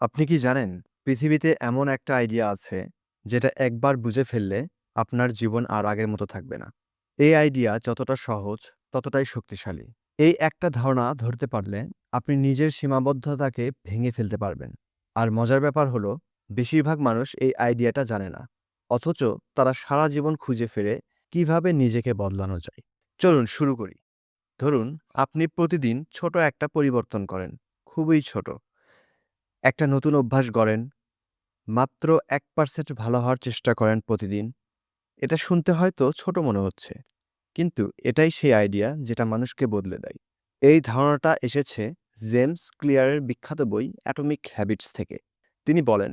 আপনি কি জানেন, পৃথিবীতে এমন একটা আইডিয়া আছে, যেটা একবার বুঝে ফেললে আপনার জীবন আর আগের মতো থাকবে না। এই আইডিয়া যতটা সহজ, ততটাই শক্তিশালী। এই একটা ধারণা ধরতে পারলে আপনি নিজের সীমাবদ্ধতাকে ভেঙে ফেলতে পারবেন। আর মজার ব্যাপার হলো, বেশিরভাগ মানুষ এই আইডিয়াটা জানে না। অথচ তারা সারা জীবন খুঁজে ফেরে কীভাবে নিজেকে বদলানো যায়। চলুন শুরু করি। ধরুন, আপনি প্রতিদিন ছোট একটা পরিবর্তন করেন, খুবই ছোট। একটা নতুন অভ্যাস গড়েন। মাত্র এক পার্সেন্ট ভালো হওয়ার চেষ্টা করেন প্রতিদিন। এটা শুনতে হয়তো ছোট মনে হচ্ছে, কিন্তু এটাই সেই আইডিয়া যেটা মানুষকে বদলে দেয়। এই ধারণাটা এসেছে জেমস ক্লিয়ারের বিখ্যাত বই অ্যাটমিক হ্যাবিটস থেকে। তিনি বলেন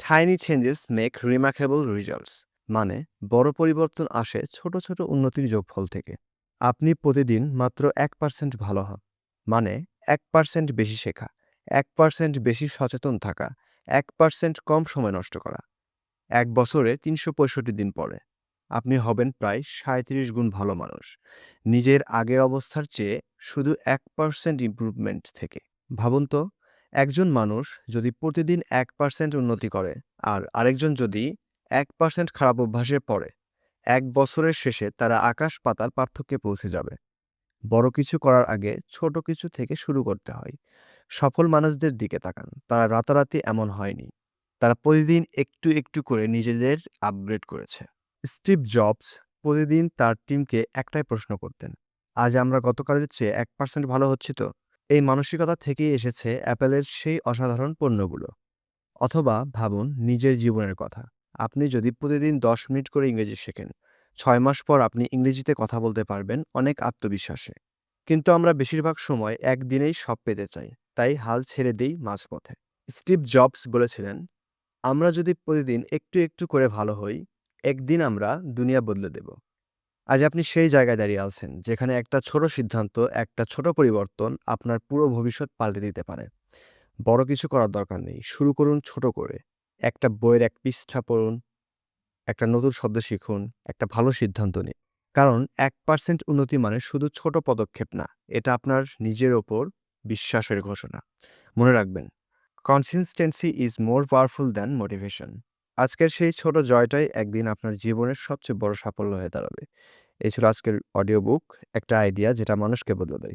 tiny changes make remarkable results মানে বড় পরিবর্তন আসে ছোট ছোট উন্নতির যোগফল থেকে। আপনি প্রতিদিন মাত্র এক পার্সেন্ট ভালো হন মানে এক পার্সেন্ট বেশি শেখা। এক পার্সেন্ট বেশি সচেতন থাকা, এক পার্সেন্ট কম সময় নষ্ট করা। এক বছরে তিনশো পঁয়ষট্টি দিন পরে আপনি হবেন প্রায় সাঁত্রিশ গুণ ভালো মানুষ। নিজের আগের অবস্থার চেয়ে শুধু এক পার্সেন্ট ইম্প্রুভমেন্ট থেকে। ভাবুন তো, একজন মানুষ যদি প্রতিদিন এক পার্সেন্ট উন্নতি করে আর আরেকজন যদি এক পার্সেন্ট খারাপ অভ্যাসে পড়ে, এক বছরের শেষে তারা আকাশ পাতাল পার্থক্যে পৌঁছে যাবে। বড় কিছু করার আগে ছোট কিছু থেকে শুরু করতে হয়। সফল মানুষদের দিকে তাকান। তারা রাতারাতি এমন হয়নি। তারা প্রতিদিন একটু একটু করে নিজেদের আপগ্রেড করেছে। স্টিভ জবস প্রতিদিন তার টিমকে একটাই প্রশ্ন করতেন, আজ আমরা গতকালের চেয়ে এক পার্সেন্ট ভালো হচ্ছি তো? এই মানসিকতা থেকেই এসেছে অ্যাপেলের সেই অসাধারণ পণ্যগুলো। অথবা ভাবুন, নিজের জীবনের কথা। আপনি যদি প্রতিদিন দশ মিনিট করে ইংরেজি শেখেন, ছয় মাস পর আপনি ইংরেজিতে কথা বলতে পারবেন অনেক আত্মবিশ্বাসে। কিন্তু আমরা বেশিরভাগ সময় একদিনেই সব পেতে চাই। তাই হাল ছেড়ে দিই মাঝপথে। স্টিভ জবস বলেছিলেন, আমরা যদি প্রতিদিন একটু একটু করে ভালো হই, একদিন আমরা দুনিয়া বদলে দেব। আজ আপনি সেই জায়গায় দাঁড়িয়ে আছেন, যেখানে একটা ছোট সিদ্ধান্ত, একটা ছোট পরিবর্তন আপনার পুরো ভবিষ্যৎ পাল্টে দিতে পারে। বড় কিছু করার দরকার নেই, শুরু করুন ছোট করে। একটা বইয়ের এক পৃষ্ঠা পড়ুন, একটা নতুন শব্দ শিখুন, একটা ভালো সিদ্ধান্ত নিন। কারণ এক পার্সেন্ট উন্নতি মানে শুধু ছোট পদক্ষেপ না, এটা আপনার নিজের ওপর বিশ্বাসের ঘোষণা। মনে রাখবেন consistency is more powerful than motivation আজকের সেই ছোট জয়টাই একদিন আপনার জীবনের সবচেয়ে বড় সাফল্য হয়ে দাঁড়াবে। এই ছিল আজকের অডিও বুক একটা আইডিয়া যেটা মানুষকে বদলে দেয়।